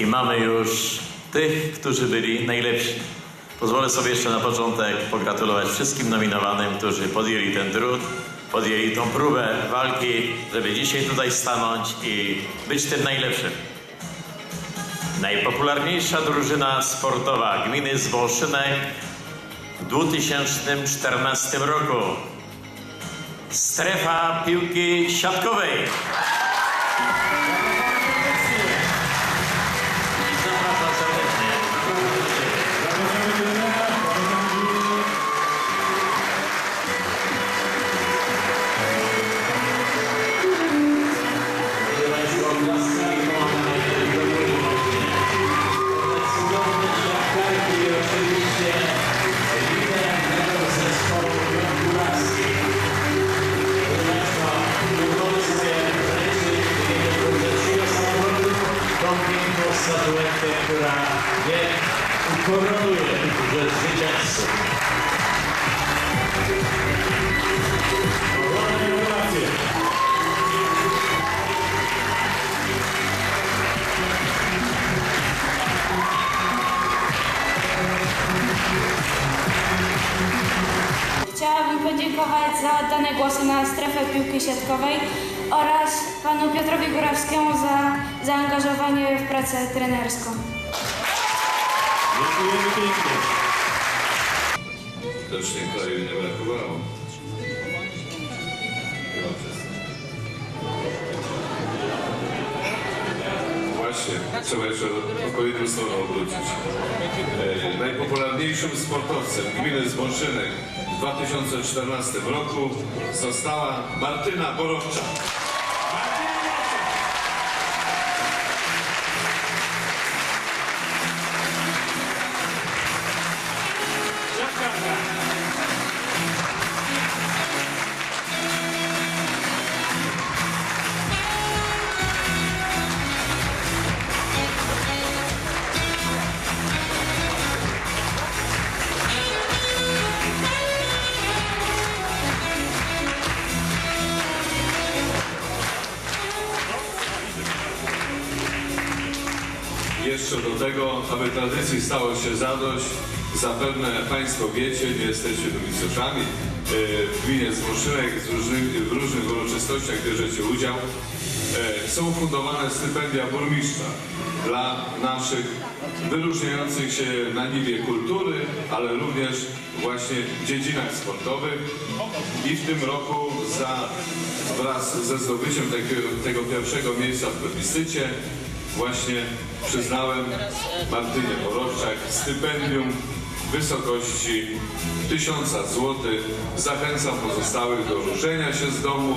i mamy już tych, którzy byli najlepsi. Pozwolę sobie jeszcze na początek pogratulować wszystkim nominowanym, którzy podjęli ten trud, podjęli tą próbę walki, żeby dzisiaj tutaj stanąć i być tym najlepszym. Najpopularniejsza drużyna sportowa gminy Zboszynek w 2014 roku. Strefa piłki siatkowej. Oczywiście lider tego zespołu gratulacje. Państwa, pozwolę sobie wręczyć w imieniu Grudziącego Samorządu tą piękną statuetkę, która nie ukoronuje że zwycięzców. Podziękować za oddane głosy na strefę piłki siatkowej oraz panu Piotrowi Górawskiemu za zaangażowanie w pracę trenerską. Dziękujemy pięknie. Widocznie kraju nie brakowało. Trzeba jeszcze odpowiednią stronę obrócić. E, najpopularniejszym sportowcem gminy Zbąszynek w 2014 roku została Martyna Borowczak. Jeszcze do tego, aby tradycji stało się zadość, zapewne Państwo wiecie, nie jesteście nowicjuszami, e, w gminie Zboszynek z różnych, w różnych uroczystościach bierzecie udział. E, Są fundowane stypendia burmistrza dla naszych wyróżniających się na niwie kultury, ale również właśnie dziedzinach sportowych. I w tym roku za, wraz ze zdobyciem tego, tego pierwszego miejsca w plebiscycie właśnie przyznałem Martynie Borowczak stypendium w wysokości 1000 zł. Zachęcam pozostałych do ruszenia się z domu,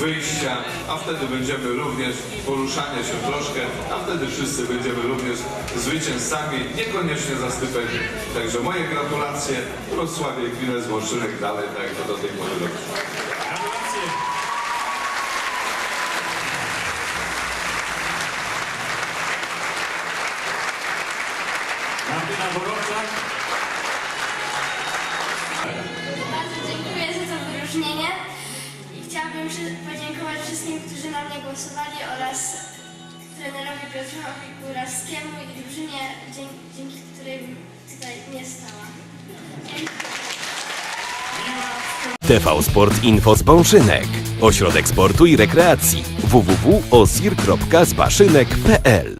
wyjścia, a wtedy będziemy również poruszania się troszkę, a wtedy wszyscy będziemy również zwycięzcami, niekoniecznie za stypendium. Także moje gratulacje, Wrocławie, gminę Złączynek dalej, tak jak do tej pory. Gratulacje. Wyróżnienie chciałabym podziękować wszystkim, którzy na mnie głosowali oraz trenerowi Piotrowi Górawskiemu i drużynie, dzięki, dzięki której tutaj nie stała. TV Sport Info z Bąszynek. Ośrodek sportu i rekreacji www.osir.zbaszynek.pl